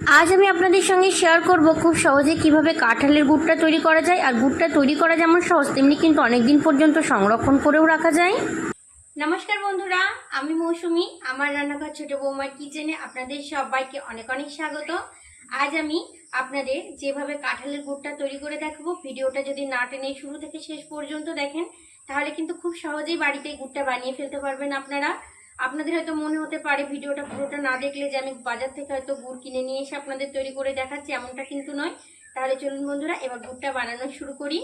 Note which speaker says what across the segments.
Speaker 1: আজ আমি আপনাদের সঙ্গে শেয়ার করব খুব সহজে কীভাবে কাঁঠালের গুড়টা তৈরি করা যায়। আর গুড়টা তৈরি করা যেমন সহজ, তেমনি কিন্তু অনেক দিন পর্যন্ত সংরক্ষণ করেও রাখা যায়। নমস্কার বন্ধুরা, আমি মৌসুমি, আমার রান্নাঘর ছোট বৌমার কিচেনে আপনাদের সবাইকে অনেক অনেক স্বাগত। আজ আমি আপনাদের যেভাবে কাঁঠালের গুড়টা তৈরি করে দেখাবো, ভিডিওটা যদি না টেনে শুরু থেকে শেষ পর্যন্ত দেখেন, তাহলে কিন্তু খুব সহজেই বাড়িতে গুড়টা বানিয়ে ফেলতে পারবেন আপনারা। আপনাদের হয়তো মনে হতে পারে ভিডিওটা পুরোটা না দেখলে যে আমি বাজার থেকে হয়তো গুড় কিনে নিয়ে এসে আপনাদের তৈরি করে দেখাচ্ছি, এমনটা কিন্তু নয়। তাহলে চলুন বন্ধুরা, এবার গুড়টা বানানো শুরু করি।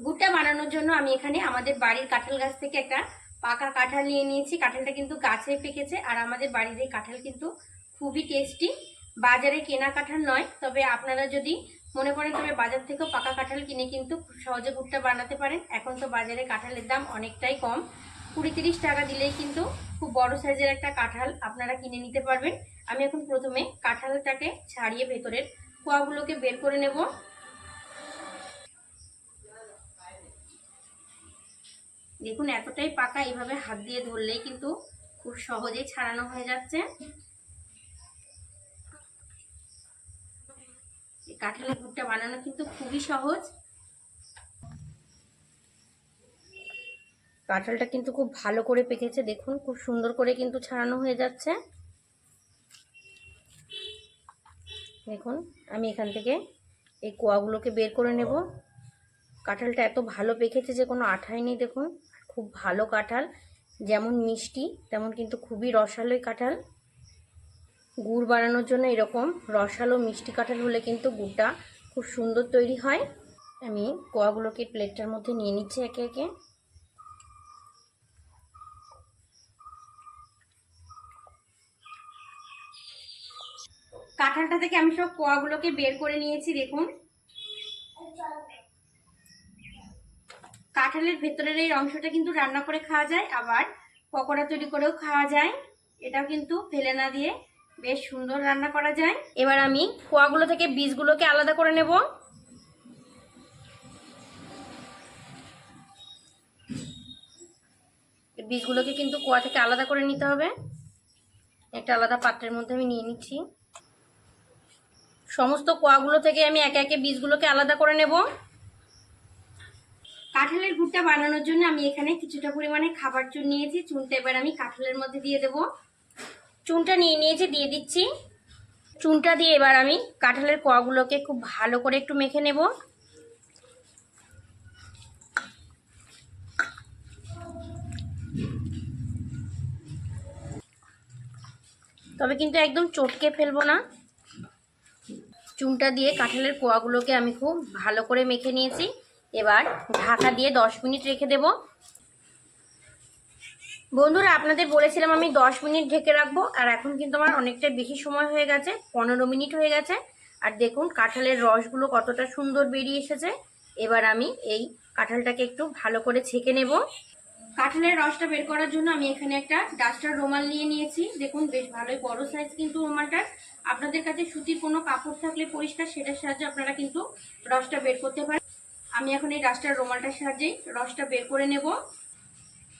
Speaker 1: গুড়টা বানানোর জন্য আমি এখানে আমাদের বাড়ির কাঁঠাল গাছ থেকে একটা পাকা কাঁঠাল নিয়ে নিয়েছি। কাঁঠালটা কিন্তু গাছে পেকেছে আর আমাদের বাড়ির এই কাঁঠাল কিন্তু খুবই টেস্টি। বাজারে কেনা কাঁঠাল নয়, তবে আপনারা যদি মনে করেন তবে বাজার থেকেও পাকা কাঁঠাল কিনে কিন্তু সহজে গুড়টা বানাতে পারেন। এখন তো বাজারে কাঁঠালের দাম অনেকটাই কম। কুড়ি তিরিশ টাকা দিলেই কিন্তু খুব বড় সাইজের একটা কাঁঠাল আপনারা কিনে নিতে পারবেন। আমি এখন প্রথমে কাঁঠালটাকে ছাড়িয়ে ভেতরের কোয়াগুলোকে বের করে নেব। দেখুন, এতটাই পাকা, এইভাবে হাত দিয়ে ধরলেই কিন্তু খুব সহজেই ছাড়ানো হয়ে যাচ্ছে। কাঁঠালের গুড়টা বানানো কিন্তু খুবই সহজ। কাঁঠালটা কিন্তু খুব ভালো করে পেকেছে দেখুন খুব সুন্দর করে কিন্তু ছাড়ানো হয়ে যাচ্ছে। দেখুন আমি এখান থেকে এই কোয়াগুলোকে বের করে নেব। কাঁঠালটা এত ভালো পেকেছে যে কোনো আঠাই নেই দেখুন খুব ভালো কাঁঠাল। যেমন মিষ্টি তেমন কিন্তু খুবই রসালোই কাঁঠাল। গুড় বানানোর জন্য এরকম রসালো মিষ্টি কাঁঠাল হলে কিন্তু গুড়টা খুব সুন্দর তৈরি হয়। আমি কোয়াগুলোকে প্লেটটার মধ্যে নিয়ে নিচ্ছি একে একে। কাঁঠালটা থেকে আমি সব কোয়াগুলোকে বের করে নিয়েছি, দেখুন। কাঁঠালের ভেতরের এই অংশটা কিন্তু রান্না করে খাওয়া যায়, আবার পকোড়া তৈরি করেও খাওয়া যায়। এটাও কিন্তু ফেলে না দিয়ে বেশ সুন্দর রান্না করা যায়। এবার আমি কোয়াগুলো থেকে বীজগুলোকে আলাদা করে নেব। বীজগুলোকে কিন্তু কোয়া থেকে আলাদা করে নিতে হবে। একটা আলাদা পাত্রের মধ্যে আমি নিয়ে নিচ্ছি। সমস্ত কোয়াগুলো থেকে আমি একে একে বীজগুলোকে আলাদা করে নেব। কাঁঠালের গুড়টা বানানোর জন্য আমি এখানে কিছুটা পরিমাণে খাবার চুন নিয়েছি। চুনটা এবার আমি কাঁঠালের মধ্যে দিয়ে দেব। চুনটা নিয়ে নিয়েছি দিয়ে দিচ্ছি। চুনটা দিয়ে এবার আমি কাঁঠালের কোয়াগুলোকে খুব ভালো করে একটু মেখে নেব। তবে কিন্তু একদম চটকে ফেলব না। চুনটা দিয়ে কাঁঠালের কোয়াগুলোকে আমি খুব ভালো করে মেখে নিয়েছি। এবার ঢাকা দিয়ে দশ মিনিট রেখে দেব। বন্ধুরা, আপনাদের বলেছিলাম আমি দশ মিনিট ঢেকে রাখব, আর এখন কিন্তু আমার অনেকটা বেশি সময় হয়ে গেছে, পনেরো মিনিট হয়ে গেছে। আর দেখুন, কাঁঠালের রসগুলো কতটা সুন্দর বেরিয়ে এসেছে। এবার আমি এই কাঁঠালটাকে একটু ভালো করে ছেঁকে নেব। কাঁঠালের রসটা বের করার জন্য আমি এখানে একটা ডাস্টার রুমাল নিয়ে নিয়েছি। দেখুন, বেশ ভালোই বড় সাইজ কিন্তু রুমালটার। আপনাদের কাছে সুতির কোনো কাপড় থাকলে পরিষ্কার, সেটার সাহায্যে আপনারা কিন্তু রসটা বের করতে পারেন। আমি এখন এই রাসটার রোমালটার সাহায্যেই রসটা বের করে নেব।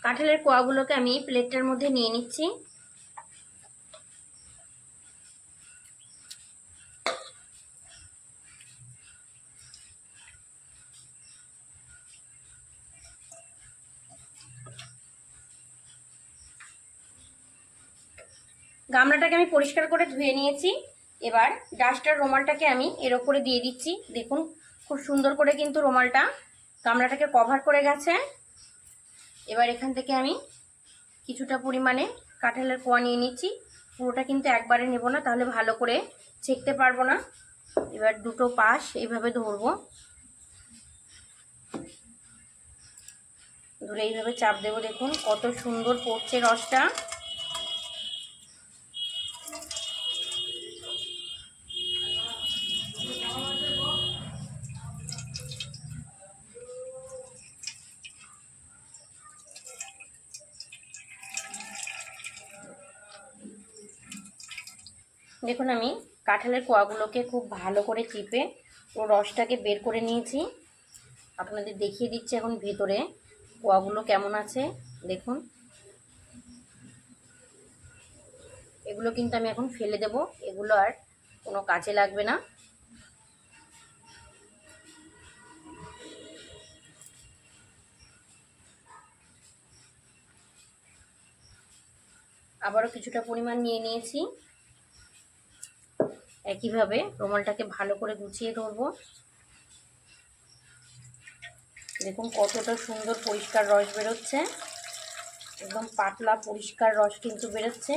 Speaker 1: কাঁঠালের কোয়াগুলোকে আমি প্লেটটার মধ্যে নিয়ে নিচ্ছি। গামলাটাকে আমি পরিষ্কার করে ধুয়ে নিয়েছি। এবার ডাস্টার রুমালটাকে আমি এর ওপরে দিয়ে দিচ্ছি। দেখুন, খুব সুন্দর করে কিন্তু রুমালটা গামলাটাকে কভার করে গেছে। এবার এখান থেকে আমি কিছুটা পরিমাণে কাঁঠালের কোয়া নিয়ে নিচ্ছি। পুরোটা কিন্তু একবারে নেব না, তাহলে ভালো করে ছেঁকতে পারব না। এবার দুটো পাশ এইভাবে ধরবো। ধরে এইভাবে চাপ দেবো। দেখুন, কত সুন্দর পড়ছে রসটা। দেখুন আমি কাঁঠালের কোয়াগুলোকে খুব ভালো করে চিপে ও রসটাকে বের করে নিয়েছি। আপনাদের দেখিয়ে দিচ্ছি এখন ভেতরে কোয়াগুলো কেমন আছে। দেখুন। এগুলো কিন্তু আমি এখন ফেলে দেব। এগুলো আর কোনো কাজে লাগবে না। আবারও কিছুটা পরিমাণ নিয়ে নিয়েছি। একইভাবে রুমালটাকে ভালো করে গুছিয়ে ধরবো। দেখুন কতটা সুন্দর পরিষ্কার রস বেরোচ্ছে। একদম পাতলা পরিষ্কার রস কিন্তু বেরোচ্ছে।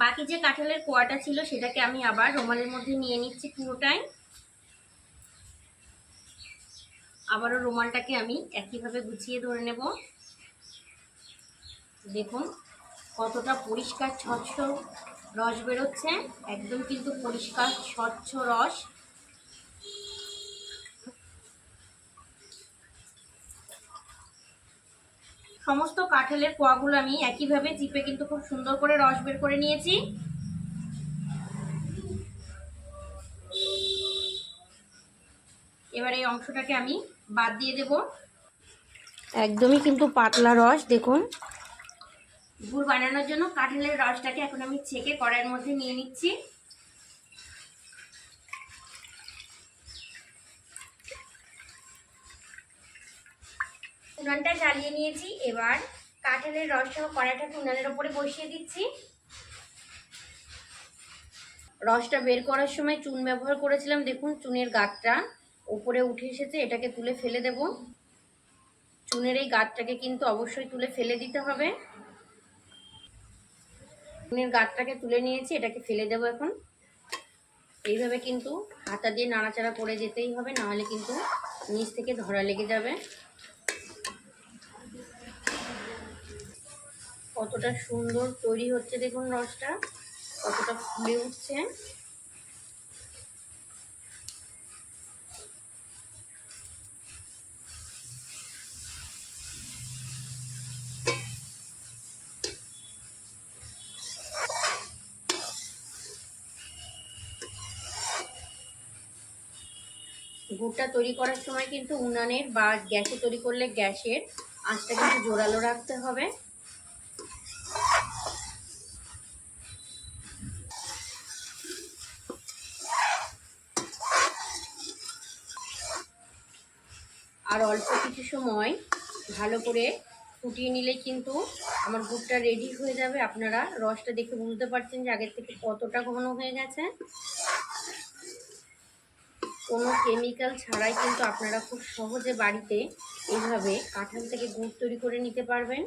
Speaker 1: বাকি যে কাঁঠালের কোয়াটা ছিল সেটাকে আমি আবার রুমালের মধ্যে নিয়ে নিচ্ছি পুরোটাই। আবারও রুমালটাকে আমি একইভাবে গুছিয়ে ধরে নেব। দেখুন কতটা পরিষ্কার, স্বচ্ছ রস বেরোচ্ছে? একদম কিন্তু পরিষ্কার, স্বচ্ছ রস। সমস্ত কাঁঠালের কোয়াগুলো আমি একইভাবে চিপে কিন্তু খুব সুন্দর করে রস বের করে নিয়েছি। এবার এই অংশটাকে আমি বাদ দিয়ে দেব। একদমই কিন্তু পাতলা রস, দেখুন। গুড় বানানোর জন্য কাঁঠালের রসটাকে এখন আমি ছেঁকে কড়াইয়ের মধ্যে নিয়ে নিচ্ছি। উনানটা জ্বালিয়ে নিয়েছি, এবার কাঁঠালের সহ কড়াইটাকে উনানের ওপরে বসিয়ে দিচ্ছি। রসটা বের করার সময় চুন ব্যবহার করেছিলাম, দেখুন চুনের গাঁটটা ওপরে উঠে এসেছে, এটাকে তুলে ফেলে দেব। চুনের এই গাঁটটাকে কিন্তু অবশ্যই তুলে ফেলে দিতে হবে। চুনের গাঁটটাকে তুলে নিয়েছি, এটাকে ফেলে দেব এখন। এইভাবে কিন্তু হাতা দিয়ে নাড়াচাড়া করে যেতেই হবে, নাহলে কিন্তু নিচ থেকে ধরা লেগে যাবে। কতটা সুন্দর তৈরি হচ্ছে দেখুন রসটা, কতটা ফুলে উঠছে। গুড়টা তৈরি করার সময় কিন্তু উনানের বা গ্যাসে তৈরি করলে গ্যাসের আঁচটা কিন্তু জোরালো রাখতে হবে। আর অল্প কিছু সময় ভালো করে ফুটিয়ে নিলে কিন্তু আমার গুড়টা রেডি হয়ে যাবে। আপনারা রসটা দেখে বুঝতে পারছেন যে আগের থেকে কতটা ঘন হয়ে গেছে। কোনো কেমিক্যাল ছাড়াই কিন্তু আপনারা খুব সহজে বাড়িতে এইভাবে কাঁঠাল থেকে গুড় তৈরি করে নিতে পারবেন।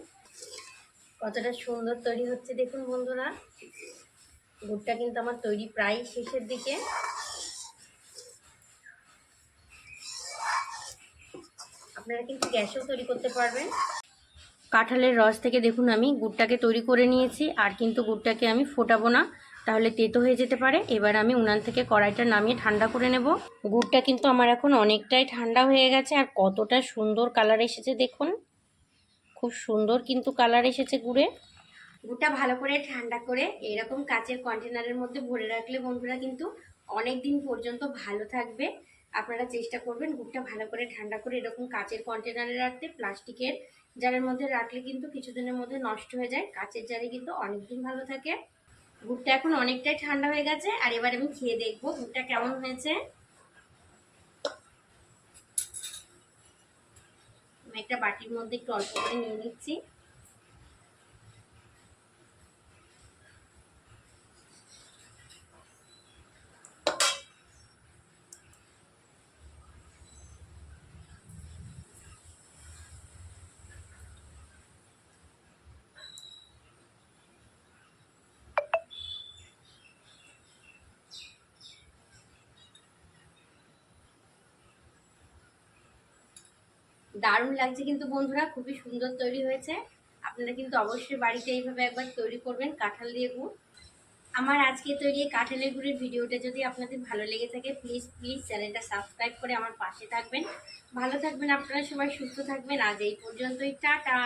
Speaker 1: কতটা সুন্দর তৈরি হচ্ছে দেখুন বন্ধুরা। গুড়টা কিন্তু আমার তৈরি প্রায় শেষের দিকে। আপনারা কিন্তু গ্যাসেও তৈরি করতে পারবেন। কাঁঠালের রস থেকে দেখুন আমি গুড়টাকে তৈরি করে নিয়েছি, আর কিন্তু গুড়টাকে আমি ফোটাবো না। তাহলে তেতো হয়ে যেতে পারে। এবার আমি উনান থেকে কড়াইটা নামিয়ে ঠান্ডা করে নেব। গুড়টা কিন্তু আমার এখন অনেকটাই ঠান্ডা হয়ে গেছে, আর কতটা সুন্দর কালার এসেছে দেখুন। খুব সুন্দর কিন্তু কালার এসেছে গুড়ে। গুড়টা ভালো করে ঠান্ডা করে এরকম কাচের কন্টেনারের মধ্যে ভরে রাখলে বন্ধুরা কিন্তু অনেক দিন পর্যন্ত ভালো থাকবে। আপনারা চেষ্টা করবেন গুড়টা ভালো করে ঠান্ডা করে এরকম কাচের কন্টেনারে রাখতে। প্লাস্টিকের জারের মধ্যে রাখলে কিন্তু কিছুদিনের মধ্যে নষ্ট হয়ে যায়, কাচের জারে কিন্তু অনেক দিন ভালো থাকে। গুড়টা এখন অনেকটাই ঠান্ডা হয়ে গেছে, আর এবার আমি খেয়ে দেখব গুড়টা কেমন হয়েছে। একটা বাটির মধ্যে একটু অল্প করে নিয়ে নিচ্ছি। দারুণ লাগছে কিন্তু বন্ধুরা, খুবই সুন্দর তৈরি হয়েছে। আপনারা কিন্তু অবশ্যই বাড়িতে এইভাবে একবার তৈরি করবেন কাঁঠাল দিয়ে গুড়। আমার আজকে তৈরি কাঁঠালের গুড়ের ভিডিওটা যদি আপনাদের ভালো লেগে থাকে প্লিজ প্লিজ চ্যানেলটা সাবস্ক্রাইব করে আমার পাশে থাকবেন। ভালো থাকবেন আপনারা সবাই, সুস্থ থাকবেন। আজ এই পর্যন্তই, টাটা!